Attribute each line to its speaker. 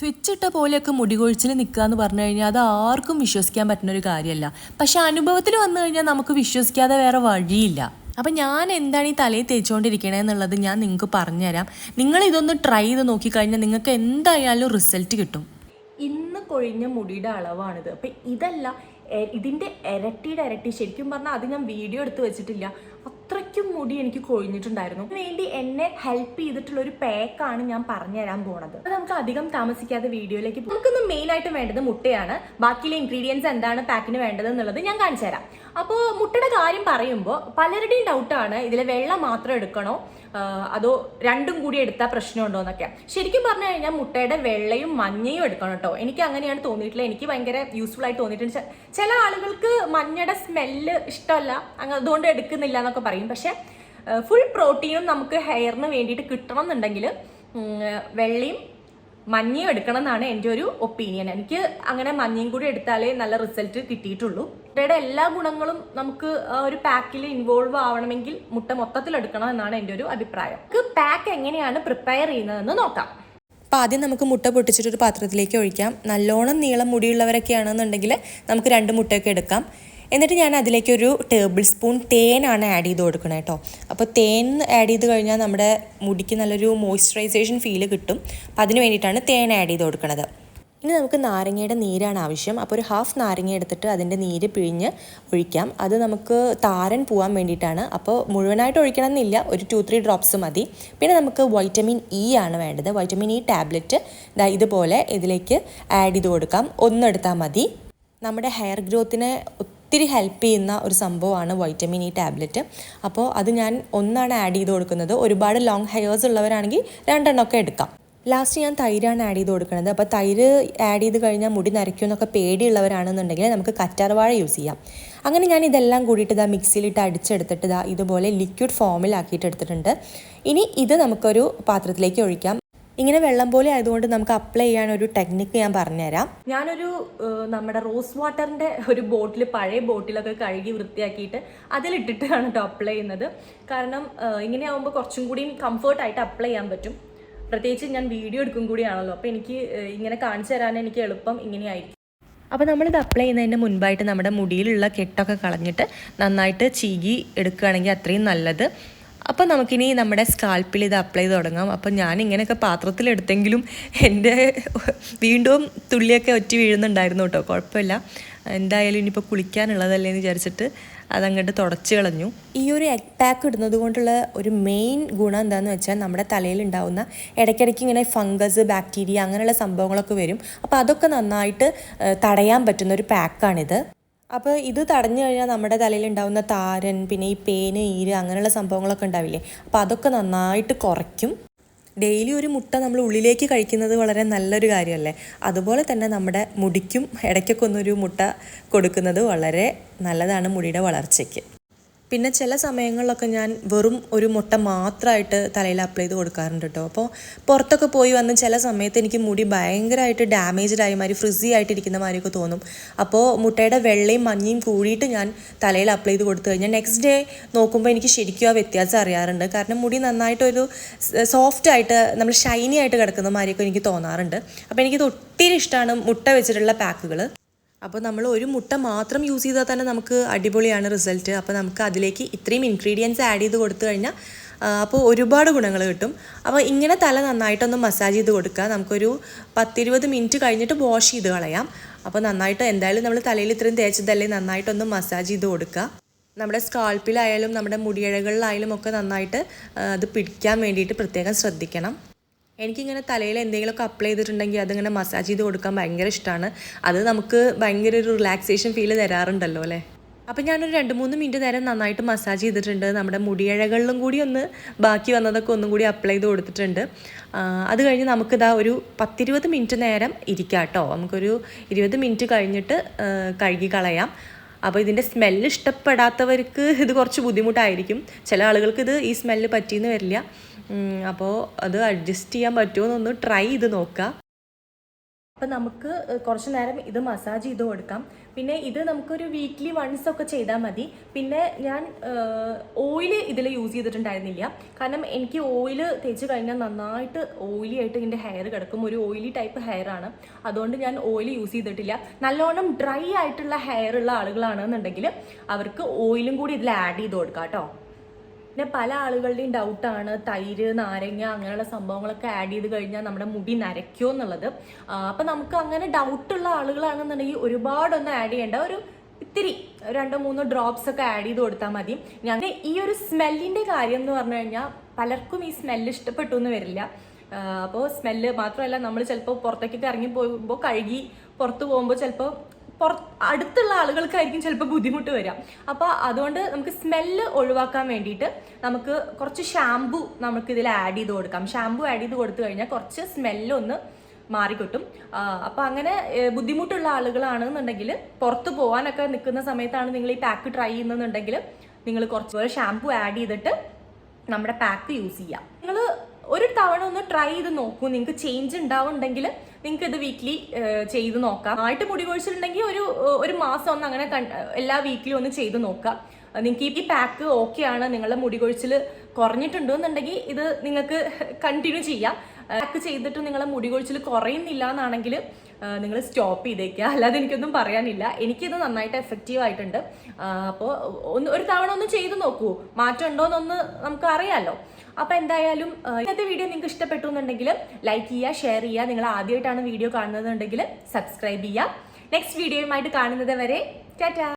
Speaker 1: Switch ഇട്ട പോലെയൊക്കെ മുടികൊഴിച്ചിൽ നിൽക്കുക എന്ന് പറഞ്ഞു കഴിഞ്ഞാൽ അത് ആർക്കും വിശ്വസിക്കാൻ പറ്റുന്ന ഒരു കാര്യമല്ല. പക്ഷെ അനുഭവത്തിൽ വന്നു കഴിഞ്ഞാൽ നമുക്ക് വിശ്വസിക്കാതെ വേറെ വഴിയില്ല. അപ്പം ഞാൻ എന്താണ് ഈ തലയിൽ തേച്ചുകൊണ്ടിരിക്കണേന്നുള്ളത് ഞാൻ നിങ്ങൾക്ക് പറഞ്ഞുതരാം. നിങ്ങൾ ഇതൊന്ന് ട്രൈ ചെയ്ത് നോക്കിക്കഴിഞ്ഞാൽ നിങ്ങൾക്ക് എന്തായാലും റിസൾട്ട് കിട്ടും.
Speaker 2: ഇന്ന് കൊഴിഞ്ഞ മുടിയുടെ അളവാണിത്. അപ്പം ഇതല്ല ഇതിന്റെ ഇരട്ടിയുടെ ഇരട്ടി. ശരിക്കും പറഞ്ഞാൽ അത് ഞാൻ വീഡിയോ എടുത്ത് വെച്ചിട്ടില്ല. അത്രയ്ക്കും മുടി എനിക്ക് കൊഴിഞ്ഞിട്ടുണ്ടായിരുന്നു. വേണ്ടി എന്നെ ഹെൽപ്പ് ചെയ്തിട്ടുള്ള ഒരു പാക്കാണ് ഞാൻ പറഞ്ഞുതരാൻ പോണത്. അത് നമുക്ക് അധികം താമസിക്കാതെ വീഡിയോയിലേക്ക് നമുക്കിന്ന് മെയിൻ ആയിട്ട് വേണ്ടത് മുട്ടയാണ്. ബാക്കിയുള്ള ഇൻഗ്രീഡിയൻസ് എന്താണ് പാക്കിന് വേണ്ടത് എന്നുള്ളത് ഞാൻ കാണിച്ചു തരാം അപ്പോൾ മുട്ടയുടെ കാര്യം പറയുമ്പോൾ പലരുടെയും ഡൗട്ടാണ് ഇതിലെ വെള്ളം മാത്രം എടുക്കണോ? അതോ രണ്ടും കൂടി എടുത്താൽ പ്രശ്നമുണ്ടോ എന്നൊക്കെ. ശരിക്കും പറഞ്ഞു കഴിഞ്ഞാൽ മുട്ടയുടെ വെള്ളയും മഞ്ഞയും എടുക്കണം കേട്ടോ. എനിക്ക് അങ്ങനെയാണ് തോന്നിയിട്ടുള്ളത്. എനിക്ക് ഭയങ്കര യൂസ്ഫുൾ ആയിട്ട് തോന്നിയിട്ടുണ്ട്. ചില ആളുകൾക്ക് മഞ്ഞയുടെ സ്മെല്ല് ഇഷ്ടമല്ല. അങ്ങ് അതുകൊണ്ട് എടുക്കുന്നില്ല എന്നൊക്കെ പറയും. പക്ഷെ ഫുൾ പ്രോട്ടീനും നമുക്ക് ഹെയറിന് വേണ്ടിയിട്ട് കിട്ടണം എന്നുണ്ടെങ്കിൽ വെള്ളയും മഞ്ഞയും എടുക്കണം എന്നാണ് എന്റെ ഒരു ഒപ്പീനിയൻ എനിക്ക് അങ്ങനെ മഞ്ഞയും കൂടി എടുത്താലേ നല്ല റിസൾട്ട് കിട്ടിയിട്ടുള്ളൂ. മുട്ടയുടെ എല്ലാ ഗുണങ്ങളും നമുക്ക് ഒരു പാക്കിൽ ഇൻവോൾവ് ആവണമെങ്കിൽ മുട്ട മൊത്തത്തിൽ എടുക്കണം എന്നാണ് എന്റെ ഒരു അഭിപ്രായം. പാക്ക് എങ്ങനെയാണ് പ്രിപ്പയർ ചെയ്യുന്നതെന്ന് നോക്കാം.
Speaker 1: അപ്പോൾ ആദ്യം നമുക്ക് മുട്ട പൊട്ടിച്ചിട്ടൊരു പാത്രത്തിലേക്ക് ഒഴിക്കാം. നല്ലോണം നീളം മുടിയുള്ളവരൊക്കെ ആണെന്നുണ്ടെങ്കിൽ നമുക്ക് രണ്ട് മുട്ടയൊക്കെ എടുക്കാം. എന്നിട്ട് ഞാൻ അതിലേക്കൊരു ടേബിൾ സ്പൂൺ തേനാണ് ആഡ് ചെയ്ത് കൊടുക്കണത് കേട്ടോ അപ്പോൾ തേൻ ആഡ് ചെയ്ത് കഴിഞ്ഞാൽ നമ്മുടെ മുടിക്ക് നല്ലൊരു മോയ്സ്ചറൈസേഷൻ ഫീൽ കിട്ടും. അപ്പോൾ അതിന് വേണ്ടിയിട്ടാണ് തേൻ ആഡ് ചെയ്ത് കൊടുക്കുന്നത് ഇനി നമുക്ക് നാരങ്ങയുടെ നീരാണ് ആവശ്യം. അപ്പോൾ ഒരു ഹാഫ് നാരങ്ങ എടുത്തിട്ട് അതിന്റെ നീര് പിഴിഞ്ഞ് ഒഴിക്കാം. അത് നമുക്ക് താരൻ പോകാൻ വേണ്ടിയിട്ടാണ്. അപ്പോൾ മുഴുവനായിട്ട് ഒഴിക്കണം എന്നില്ല ഒരു ടു ത്രീ ഡ്രോപ്സ് മതി. പിന്നെ നമുക്ക് വൈറ്റമിൻ ഇ ആണ് വേണ്ടത്. വൈറ്റമിൻ ഇ ടാബ്ലറ്റ് ഇതുപോലെ ഇതിലേക്ക് ആഡ് ചെയ്ത് കൊടുക്കാം. ഒന്നെടുത്താൽ മതി. നമ്മുടെ ഹെയർ ഗ്രോത്തിനെ ഒത്തിരി ഹെൽപ്പ് ചെയ്യുന്ന ഒരു സംഭവമാണ് വൈറ്റമിൻ ഇ ടാബ്ലറ്റ് അപ്പോൾ അത് ഞാൻ ഒന്നാണ് ആഡ് ചെയ്ത് കൊടുക്കുന്നത്. ഒരുപാട് ലോങ് ഹെയേഴ്സ് ഉള്ളവരാണെങ്കിൽ രണ്ടെണ്ണമൊക്കെ എടുക്കാം. ലാസ്റ്റ് ഞാൻ തൈരാണ് ആഡ് ചെയ്ത് കൊടുക്കുന്നത്. അപ്പോൾ തൈര് ആഡ് ചെയ്ത് കഴിഞ്ഞാൽ മുടി നരയ്ക്കുമെന്നൊക്കെ പേടിയുള്ളവരാണെന്നുണ്ടെങ്കിൽ നമുക്ക് കറ്റാർവാഴ യൂസ് ചെയ്യാം. അങ്ങനെ ഞാൻ ഇതെല്ലാം കൂടിയിട്ട് ഇതാ മിക്സിയിലിട്ട് അടിച്ചെടുത്തിട്ട് ഇതാ ഇതുപോലെ ലിക്വിഡ് ഫോമിലാക്കിയിട്ട് എടുത്തിട്ടുണ്ട്. ഇനി ഇത് നമുക്കൊരു പാത്രത്തിലേക്ക് ഒഴിക്കാം. ഇങ്ങനെ വെള്ളം പോലെ ആയതുകൊണ്ട് നമുക്ക് അപ്ലൈ ചെയ്യാൻ ഒരു ടെക്നിക്ക് ഞാൻ പറഞ്ഞുതരാം.
Speaker 2: ഞാനൊരു നമ്മുടെ റോസ് വാട്ടറിന്റെ ഒരു ബോട്ടിൽ പഴയ ബോട്ടിലൊക്കെ കഴുകി വൃത്തിയാക്കിയിട്ട് അതിലിട്ടിട്ടാണ് കേട്ടോ അപ്ലൈ ചെയ്യുന്നത്. കാരണം ഇങ്ങനെ ആകുമ്പോൾ കുറച്ചും കൂടിയും കംഫർട്ടായിട്ട് അപ്ലൈ ചെയ്യാൻ പറ്റും. പ്രത്യേകിച്ച് ഞാൻ വീഡിയോ എടുക്കും കൂടിയാണല്ലോ. അപ്പോൾ എനിക്ക് ഇങ്ങനെ കാണിച്ചു തരാൻ എനിക്ക് എളുപ്പം ഇങ്ങനെയായിരിക്കും.
Speaker 1: അപ്പോൾ നമ്മളിത് അപ്ലൈ ചെയ്യുന്നതിന് മുൻപായിട്ട് നമ്മുടെ മുടിയിലുള്ള കെട്ടൊക്കെ കളഞ്ഞിട്ട് നന്നായിട്ട് ചീകി എടുക്കുകയാണെങ്കിൽ അത്രയും നല്ലത്. അപ്പോൾ നമുക്കിനി നമ്മുടെ സ്കാൽപ്പിൽ ഇത് അപ്ലൈ ചെയ്ത് തുടങ്ങാം. അപ്പോൾ ഞാൻ ഇങ്ങനെയൊക്കെ പാത്രത്തിലെടുത്തെങ്കിലും എന്റെ വീണ്ടും തുള്ളിയൊക്കെ ഒറ്റ വീഴുന്നുണ്ടായിരുന്നു കേട്ടോ. കുഴപ്പമില്ല. എന്തായാലും ഇനിയിപ്പോൾ കുളിക്കാനുള്ളതല്ലേ എന്ന് വിചാരിച്ചിട്ട് അതങ്ങോട്ട് തുടച്ച് കളഞ്ഞു. ഈ ഒരു എഗ് പാക്ക് ഇടുന്നത് കൊണ്ടുള്ള ഒരു മെയിൻ ഗുണം എന്താണെന്ന് വെച്ചാൽ നമ്മുടെ തലയിൽ ഉണ്ടാകുന്ന ഇടയ്ക്കിടയ്ക്ക് ഇങ്ങനെ ഫംഗസ് ബാക്ടീരിയ അങ്ങനെയുള്ള സംഭവങ്ങളൊക്കെ വരും. അപ്പോൾ അതൊക്കെ നന്നായിട്ട് തടയാൻ പറ്റുന്ന ഒരു പാക്കാണിത് അപ്പോൾ ഇത് തടഞ്ഞു കഴിഞ്ഞാൽ നമ്മുടെ തലയിൽ ഉണ്ടാവുന്ന താരൻ പിന്നെ ഈ പേന് ഈര് അങ്ങനെയുള്ള സംഭവങ്ങളൊക്കെ ഉണ്ടാവില്ലേ? അപ്പോൾ അതൊക്കെ നന്നായിട്ട് കുറയ്ക്കും. ഡെയിലി ഒരു മുട്ട നമ്മൾ ഉള്ളിലേക്ക് കഴിക്കുന്നത് വളരെ നല്ലൊരു കാര്യമല്ലേ? അതുപോലെ തന്നെ നമ്മുടെ മുടിക്കും ഇടയ്ക്കൊക്കെ ഒന്നൊരു മുട്ട കൊടുക്കുന്നത് വളരെ നല്ലതാണ് മുടിയുടെ വളർച്ചയ്ക്ക്. പിന്നെ ചില സമയങ്ങളിലൊക്കെ ഞാൻ വെറും ഒരു മുട്ട മാത്രമായിട്ട് തലയിൽ അപ്ലൈ ചെയ്ത് കൊടുക്കാറുണ്ട് കേട്ടോ അപ്പോൾ പുറത്തൊക്കെ പോയി വന്ന് ചില സമയത്ത് എനിക്ക് മുടി ഭയങ്കരമായിട്ട് ഡാമേജ്ഡ് ആയി മാതിരി ഫ്രിസി ആയിട്ടിരിക്കുന്ന മാതിരിയൊക്കെ തോന്നും. അപ്പോൾ മുട്ടയുടെ വെള്ളയും മഞ്ഞയും കൂടിയിട്ട് ഞാൻ തലയിൽ അപ്ലൈ ചെയ്ത് കൊടുത്തു കഴിഞ്ഞാൽ നെക്സ്റ്റ് ഡേ നോക്കുമ്പോൾ എനിക്ക് ശരിക്കും ആ വ്യത്യാസം അറിയാറുണ്ട്. കാരണം മുടി നന്നായിട്ടൊരു സോഫ്റ്റ് ആയിട്ട് നമ്മൾ ഷൈനി ആയിട്ട് കിടക്കുന്ന മാതിരിയൊക്കെ എനിക്ക് തോന്നാറുണ്ട്. അപ്പോൾ എനിക്കിത് ഒത്തിരി ഇഷ്ടമാണ് മുട്ട വെച്ചിട്ടുള്ള പാക്കുകൾ അപ്പോൾ നമ്മൾ ഒരു മുട്ട മാത്രം യൂസ് ചെയ്താൽ തന്നെ നമുക്ക് അടിപൊളിയാണ് റിസൾട്ട് അപ്പോൾ നമുക്ക് അതിലേക്ക് ഇത്രയും ഇൻഗ്രീഡിയൻസ് ആഡ് ചെയ്ത് കൊടുത്തു കഴിഞ്ഞാൽ അപ്പോൾ ഒരുപാട് ഗുണങ്ങൾ കിട്ടും. അപ്പോൾ ഇങ്ങനെ തല നന്നായിട്ടൊന്ന് മസാജ് ചെയ്ത് കൊടുക്കുക. നമുക്കൊരു പത്തിരുപത് മിനിറ്റ് കഴിഞ്ഞിട്ട് വാഷ് ചെയ്ത് കളയാം. അപ്പോൾ നന്നായിട്ട് എന്തായാലും നമ്മൾ തലയിൽ ഇത്രയും തേച്ചതല്ലേ നന്നായിട്ടൊന്ന് മസാജ് ചെയ്ത് കൊടുക്കുക. നമ്മുടെ സ്കാൾപ്പിലായാലും നമ്മുടെ മുടിയഴകളിലായാലും ഒക്കെ നന്നായിട്ട് അത് പിടിക്കാൻ വേണ്ടിയിട്ട് പ്രത്യേകം ശ്രദ്ധിക്കണം. എനിക്കിങ്ങനെ തലയിൽ എന്തെങ്കിലുമൊക്കെ അപ്ലൈ ചെയ്തിട്ടുണ്ടെങ്കിൽ അതിങ്ങനെ മസാജ് ചെയ്ത് കൊടുക്കാൻ ഭയങ്കര ഇഷ്ടമാണ് അത് നമുക്ക് ഭയങ്കര ഒരു റിലാക്സേഷൻ ഫീൽ തരാറുണ്ടല്ലോ അല്ലേ? അപ്പം ഞാനൊരു രണ്ട് മൂന്ന് മിനിറ്റ് നേരം നന്നായിട്ട് മസാജ് ചെയ്തിട്ടുണ്ട്. നമ്മുടെ മുടിയഴകളിലും കൂടി ഒന്ന് ബാക്കി വന്നതൊക്കെ ഒന്നും കൂടി അപ്ലൈ ചെയ്ത് കൊടുത്തിട്ടുണ്ട്. അത് കഴിഞ്ഞ് നമുക്കിതാ ഒരു പത്തിരുപത് മിനിറ്റ് നേരം ഇരിക്കാം കേട്ടോ. നമുക്കൊരു ഇരുപത് മിനിറ്റ് കഴിഞ്ഞിട്ട് കഴുകി കളയാം. അപ്പോൾ ഇതിന്റെ സ്മെല്ല് ഇഷ്ടപ്പെടാത്തവർക്ക് ഇത് കുറച്ച് ബുദ്ധിമുട്ടായിരിക്കും. ചില ആളുകൾക്ക് ഇത് ഈ സ്മെല്ല് പറ്റിയെന്ന് വരില്ല. അപ്പോൾ അത് അഡ്ജസ്റ്റ് ചെയ്യാൻ പറ്റുമോ എന്നൊന്ന് ട്രൈ ചെയ്ത് നോക്കുക
Speaker 2: അപ്പം നമുക്ക് കുറച്ച് നേരം ഇത് മസാജ് ചെയ്ത് കൊടുക്കാം പിന്നെ ഇത് നമുക്കൊരു വീക്ക്ലി വൺസ് ഒക്കെ ചെയ്താൽ മതി. പിന്നെ ഞാൻ ഓയിൽ ഇതിൽ യൂസ് ചെയ്തിട്ടുണ്ടായിരുന്നില്ല. കാരണം എനിക്ക് ഓയിൽ തേച്ച് കഴിഞ്ഞാൽ നന്നായിട്ട് ഓയിലി ആയിട്ട് ഇതിന്റെ ഹെയർ കിടക്കും. ഒരു ഓയിലി ടൈപ്പ് ഹെയർ ആണ്. അതുകൊണ്ട് ഞാൻ ഓയിൽ യൂസ് ചെയ്തിട്ടില്ല. നല്ലോണം ഡ്രൈ ആയിട്ടുള്ള ഹെയർ ഉള്ള ആളുകളാണെന്നുണ്ടെങ്കിൽ അവർക്ക് ഓയിലും കൂടി ഇതിൽ ആഡ് ചെയ്ത് കൊടുക്കാം കേട്ടോ. പിന്നെ പല ആളുകളുടെയും ഡൗട്ടാണ് തൈര് നാരങ്ങ അങ്ങനെയുള്ള സംഭവങ്ങളൊക്കെ ആഡ് ചെയ്ത് കഴിഞ്ഞാൽ നമ്മുടെ മുടി നരയ്ക്കുമോ എന്നുള്ളത്. അപ്പം നമുക്ക് അങ്ങനെ ഡൗട്ടുള്ള ആളുകളാണെന്നുണ്ടെങ്കിൽ ഒരുപാടൊന്നും ആഡ് ചെയ്യേണ്ട. ഒരു ഇത്തിരി രണ്ടോ മൂന്നോ ഡ്രോപ്സ് ഒക്കെ ആഡ് ചെയ്ത് കൊടുത്താൽ മതി. ഞാൻ ഈ ഒരു സ്മെല്ലിന്റെ കാര്യം എന്ന് പറഞ്ഞു കഴിഞ്ഞാൽ പലർക്കും ഈ സ്മെല്ല് ഇഷ്ടപ്പെട്ടു എന്ന് വരില്ല. അപ്പോൾ സ്മെല്ല് മാത്രമല്ല നമ്മൾ ചിലപ്പോൾ പുറത്തേക്കൊക്കെ ഇറങ്ങി പോകുമ്പോൾ കഴുകി പുറത്ത് പോകുമ്പോൾ ചിലപ്പോൾ പുറ അടുത്തുള്ള ആളുകൾക്കായിരിക്കും ചിലപ്പോൾ ബുദ്ധിമുട്ട് വരിക അപ്പോൾ അതുകൊണ്ട് നമുക്ക് സ്മെല്ല് ഒഴിവാക്കാൻ വേണ്ടിയിട്ട് നമുക്ക് കുറച്ച് ഷാമ്പു നമുക്ക് ഇതിൽ ആഡ് ചെയ്ത് കൊടുക്കാം. ഷാമ്പു ആഡ് ചെയ്ത് കൊടുത്തു കഴിഞ്ഞാൽ കുറച്ച് സ്മെല്ലൊന്ന് മാറിക്കിട്ടും. അപ്പോൾ അങ്ങനെ ബുദ്ധിമുട്ടുള്ള ആളുകളാണെന്നുണ്ടെങ്കിൽ പുറത്ത് പോകാനൊക്കെ നിൽക്കുന്ന സമയത്താണ് നിങ്ങൾ ഈ പാക്ക് ട്രൈ ചെയ്യുന്നതെന്നുണ്ടെങ്കിൽ നിങ്ങൾ കുറച്ച് ഷാമ്പു ആഡ് ചെയ്തിട്ട് നമ്മുടെ പാക്ക് യൂസ് ചെയ്യാം. ഒരു തവണ ഒന്ന് ട്രൈ ചെയ്ത് നോക്കൂ. നിങ്ങൾക്ക് ചേഞ്ച് ഉണ്ടാവുന്നുണ്ടെങ്കിൽ നിങ്ങൾക്ക് ഇത് വീക്ക്ലി ചെയ്ത് നോക്കാം. ആയിട്ട് മുടി കൊഴിച്ചിട്ടുണ്ടെങ്കിൽ ഒരു ഒരു മാസം ഒന്ന് അങ്ങനെ എല്ലാ വീക്കിലും ഒന്ന് ചെയ്ത് നോക്കാം. നിങ്ങൾക്ക് ഈ പാക്ക് ഓക്കെ ആണ്. നിങ്ങളുടെ മുടി കൊഴിച്ചിൽ കുറഞ്ഞിട്ടുണ്ടെന്നുണ്ടെങ്കിൽ ഇത് നിങ്ങൾക്ക് കണ്ടിന്യൂ ചെയ്യാം. പാക്ക് ചെയ്തിട്ട് നിങ്ങളുടെ മുടി കൊഴിച്ചിൽ കുറയുന്നില്ല എന്നാണെങ്കിൽ നിങ്ങൾ സ്റ്റോപ്പ് ചെയ്തേക്കുക അല്ലാതെ എനിക്കൊന്നും പറയാനില്ല. എനിക്കിത് നന്നായിട്ട് എഫക്റ്റീവ് ആയിട്ടുണ്ട്. അപ്പോൾ ഒന്ന് ഒരു തവണ ഒന്ന് ചെയ്തു നോക്കൂ. മാറ്റം ഉണ്ടോയെന്നൊന്ന് നമുക്ക് അറിയാമല്ലോ അപ്പോൾ എന്തായാലും ഇന്നത്തെ വീഡിയോ നിങ്ങൾക്ക് ഇഷ്ടപ്പെട്ടു എന്നുണ്ടെങ്കിൽ ലൈക്ക് ചെയ്യുക ഷെയർ ചെയ്യുക. നിങ്ങൾ ആദ്യമായിട്ടാണ് വീഡിയോ കാണുന്നതെന്നുണ്ടെങ്കിൽ സബ്സ്ക്രൈബ് ചെയ്യുക. നെക്സ്റ്റ് വീഡിയോയുമായിട്ട് കാണുന്നത് വരെ ടാറ്റാ.